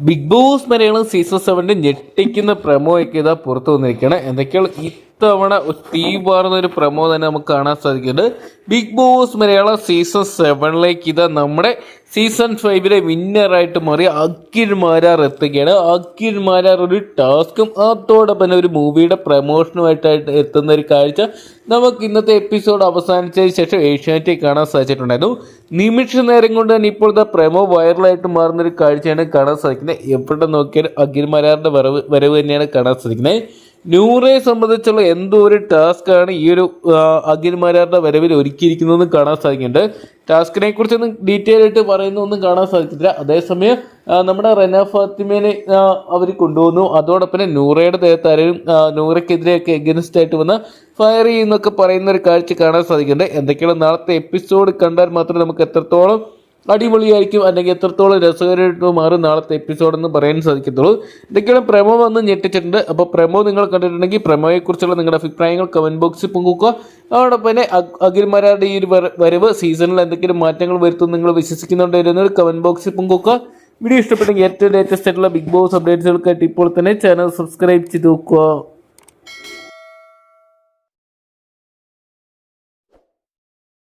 Big boss Malayalam season സെവന്റെ ഞെട്ടിക്കുന്ന promo ഒക്കെ ഇതാ പുറത്തു വന്നിരിക്കുകയാണ് എന്തൊക്കെയാണ് ഇത്തവണ ഒരു തീ പാർന്ന ഒരു പ്രമോ തന്നെ നമുക്ക് കാണാൻ സാധിക്കുന്നുണ്ട്. ബിഗ് ബോസ് മലയാളം സീസൺ സെവനിലേക്ക് ഇത് നമ്മുടെ സീസൺ ഫൈവിലെ വിന്നറായിട്ട് മാറിയ അഖിൽ മാരാർ എത്തുകയാണ്. അഖിൽ മാരാർ ഒരു ടാസ്കും അതോടൊപ്പം ഒരു മൂവിയുടെ പ്രമോഷനുമായിട്ടായിട്ട് എത്തുന്ന ഒരു കാഴ്ച നമുക്ക് ഇന്നത്തെ എപ്പിസോഡ് അവസാനിച്ചതിന് ശേഷം ഏഷ്യാനെറ്റിൽ കാണാൻ സാധിച്ചിട്ടുണ്ടായിരുന്നു. നിമിഷ നേരം കൊണ്ട് തന്നെ ഇപ്പോഴത്തെ പ്രമോ വൈറലായിട്ട് മാറുന്ന ഒരു കാഴ്ചയാണ് കാണാൻ സാധിക്കുന്നത്. എവിടെ നോക്കിയാലും അഖിൽ മാരാറിന്റെ വരവ് വരവ് തന്നെയാണ് കാണാൻ സാധിക്കുന്നത്. നൂറെ സംബന്ധിച്ചുള്ള എന്തോ ഒരു ടാസ്ക് ആണ് ഈ ഒരു അഖിൽമാരാരുടെ വരവിൽ ഒരുക്കിയിരിക്കുന്നതെന്ന് കാണാൻ സാധിക്കുന്നുണ്ട്. ടാസ്കിനെ കുറിച്ചൊന്നും ഡീറ്റെയിൽ ആയിട്ട് പറയുന്നൊന്നും കാണാൻ സാധിക്കില്ല അതേസമയം നമ്മുടെ റന ഫാത്തിമേനെ അവർ കൊണ്ടുവന്നു. അതോടൊപ്പം നൂറയുടെ ദേഹത്താരും നൂറയ്ക്കെതിരെയൊക്കെ എഗൻസ്റ്റ് ആയിട്ട് വന്ന ഫയർ ചെയ്യുന്നൊക്കെ പറയുന്ന ഒരു കാഴ്ച കാണാൻ സാധിക്കുന്നുണ്ട്. എന്തൊക്കെയാണ് നാളത്തെ എപ്പിസോഡ് കണ്ടാൽ മാത്രമേ നമുക്ക് എത്രത്തോളം അടിപൊളിയായിരിക്കും. അല്ലെങ്കിൽ എത്രത്തോളം രസകരമായിട്ട് മാറും നാളത്തെ എപ്പിസോഡ് എന്ന് പറയാൻ സാധിക്കത്തുള്ളൂ. ഇതൊക്കെയാണ് പ്രമോ വന്ന് ഞെട്ടിച്ചിട്ടുണ്ട്. അപ്പോൾ പ്രമോ നിങ്ങൾ കണ്ടിട്ടുണ്ടെങ്കിൽ പ്രമോയെക്കുറിച്ചുള്ള നിങ്ങളുടെ അഭിപ്രായങ്ങൾ കമന്റ് ബോക്സിൽ പങ്കുവെക്കുക. അതോടൊപ്പം തന്നെ അഖ്- അഖിൽമാരാരുടെ ഈ ഒരു വരവ് സീസണിൽ എന്തെങ്കിലും മാറ്റങ്ങൾ വരുത്തും നിങ്ങൾ വിശ്വസിക്കുന്നുണ്ടോ എന്നൊരു കമന്റ് ബോക്സിൽ പങ്കുവെക്കുക. വീഡിയോ ഇഷ്ടപ്പെട്ടെങ്കിൽ ഏറ്റവും ലേറ്റസ്റ്റ് ആയിട്ടുള്ള ബിഗ് ബോസ് അപ്ഡേറ്റ്സുകൾക്കായിട്ട് ഇപ്പോൾ തന്നെ ചാനൽ സബ്സ്ക്രൈബ് ചെയ്ത് നോക്കുക